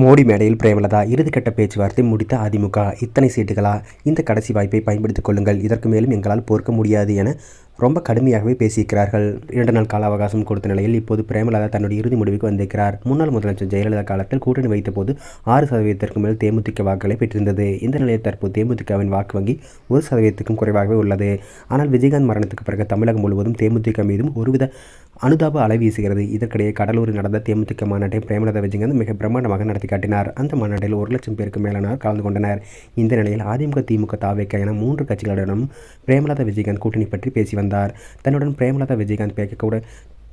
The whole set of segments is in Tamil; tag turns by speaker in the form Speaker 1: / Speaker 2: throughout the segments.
Speaker 1: மோடி மேடையில் பிரேமலதா இறுதிக்கட்ட பேச்சுவார்த்தை முடித்த அதிமுக. இத்தனை சீட்டுகளா? இந்த கடைசி வாய்ப்பை பயன்படுத்திக் கொள்ளுங்கள். இதற்கு மேலும் எங்களால் பொறுக்க முடியாது என ரொம்ப கடுமையாகவே பேசியிருக்கிறார்கள். இரண்டு நாள் கால அவகாசம் கொடுத்த நிலையில் இப்போது பிரேமலதா தன்னுடைய இறுதி முடிவுக்கு வந்திருக்கிறார். முன்னாள் முதலமைச்சர் ஜெயலலிதா காலத்தில் கூட்டணி வைத்தபோது ஆறு சதவீதத்திற்கு மேல் தேமுதிக வாக்குகளை பெற்றிருந்தது. இந்த நிலையில் தற்போது தேமுதிகவின் வாக்கு வங்கி ஒரு சதவீதத்துக்கும் குறைவாகவே உள்ளது. ஆனால் விஜயகாந்த் மரணத்துக்கு பிறகு தமிழகம் முழுவதும் தேமுதிக மீதும் ஒருவித அனுதாப அலை வீசுகிறது. இதற்கிடையே கடலூரில் நடந்த தேமுதிக மாநாட்டை பிரேமலதா விஜயகாந்த் மிக பிரம்மாண்டமாக நடத்தி காட்டினார். அந்த மாநாட்டில் ஒரு லட்சம் பேருக்கு மேலானோர் கலந்து கொண்டனர். இந்த நிலையில் அதிமுக திமுக தாவேக்க என மூன்று கட்சிகளுடனும் பிரேமலதா விஜயகாந்த் கூட்டணி பற்றி பேசி வந்தார். இருந்தார் தன்னுடன் பிரேமலதா விஜயகாந்த் பேக்கக்கூட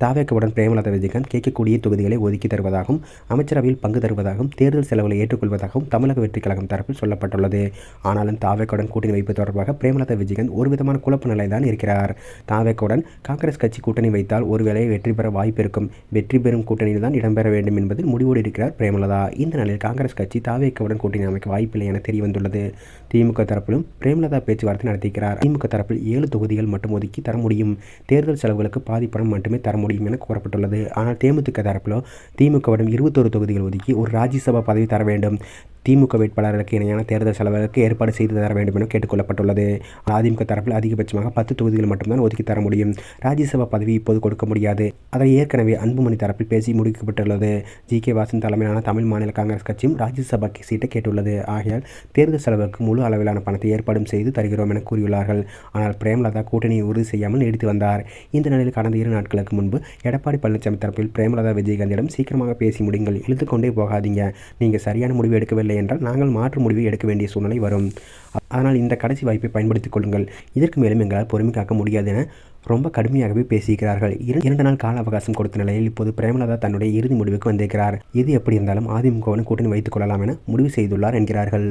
Speaker 1: தாவேக்கவுடன் பிரேமலதா விஜயகாந்த் கேட்கக்கூடிய தொகுதிகளை ஒதுக்கி தருவதாகவும் அமைச்சரவையில் பங்கு தருவதாகவும் தேர்தல் செலவுகளை ஏற்றுக்கொள்வதாகவும் தமிழக வெற்றிக் கழகம் தரப்பில் சொல்லப்பட்டுள்ளது. ஆனாலும் தாவேக்கவுடன் கூட்டணி வைப்பு தொடர்பாக பிரேமலதா விஜயகாந்த் ஒரு விதமான குழப்ப நிலைதான் இருக்கிறார். தாவேக்கவுடன் காங்கிரஸ் கட்சி கூட்டணி வைத்தால் ஒருவேளை வெற்றி பெற வாய்ப்பு இருக்கும். வெற்றி பெறும் கூட்டணியில் தான் இடம்பெற வேண்டும் என்பதில் முடிவோடு இருக்கிறார் பிரேமலதா. இந்த நிலையில் காங்கிரஸ் கட்சி தாவேக்கவுடன் கூட்டணி அமைக்க வாய்ப்பில்லை என தெரிய வந்துள்ளது திமுக தரப்பிலும் பிரேமலதா பேச்சுவார்த்தை நடத்தியிருக்கிறார். திமுக தரப்பில் ஏழு தொகுதிகள் மட்டும் ஒதுக்கி தர முடியும். தேர்தல் செலவுகளுக்கு பாதி பணம் மட்டுமே தர முடியும். என கூறப்பட்டுள்ளது. ஆனால் தேமுதிக தரப்பிலோ திமுகவிடம் இருபத்தொரு தொகுதிகள் ஒதுக்கி ஒரு ராஜ்யசபா பதவி தர வேண்டும். திமுக வேட்பாளர்களுக்கு இணையான தேர்தல் செலவுகளுக்கு ஏற்பாடு செய்து தர வேண்டும் என கேட்டுக்கொள்ளப்பட்டுள்ளது. அதிமுக தரப்பில் அதிகபட்சமாக பத்து தொகுதிகள் மட்டும்தான் ஒதுக்கி தர முடியும். ராஜ்யசபா பதவி இப்போது கொடுக்க முடியாது. அதை ஏற்கனவே அன்புமணி தரப்பில் பேசி முடிக்கப்பட்டுள்ளது ஜி. கே. வாசன் தலைமையிலான தமிழ் மாநில காங்கிரஸ் கட்சியும் ராஜ்யசபா சீட்டை கேட்டுள்ளது. ஆகையால் தேர்தல் செலவுக்கு முழு அளவிலான பணத்தை ஏற்பாடும் செய்து தருகிறோம் என கூறியுள்ளார்கள். ஆனால் பிரேமலதா கூட்டணியை உறுதி செய்யாமல் நீடித்து வந்தார். இந்த நிலையில் கடந்த இரு நாட்களுக்கு முன்பு எடப்பாடி பழனிசாமி தரப்பில் பிரேமலதா விஜயகாந்திடம் சீக்கிரமாக பேசி முடிங்கள் இழுத்து கொண்டே போகாதீங்க. நீங்கள் சரியான முடிவு எடுக்கவில்லை என்றால் நாங்கள் மாற்று முடிவை எடுக்க வேண்டிய சூழ்நிலை வரும். அதனால் இந்த கடைசி வாய்ப்பை பயன்படுத்திக் கொள்ளுங்கள். இதற்கு மேலும் எங்களால் பொறுமை காக்க முடியாது என ரொம்ப கடுமையாகவே பேசியிருக்கிறார்கள். இரண்டு நாள் கால அவகாசம் கொடுத்த நிலையில் இப்போது பிரேமலதா தன்னுடைய இறுதி முடிவுக்கு வந்திருக்கிறார். எது எப்படி இருந்தாலும் அதிமுகவுடன் கூட்டணி வைத்துக் கொள்ளலாம் என முடிவு செய்துள்ளார் என்கிறார்கள்.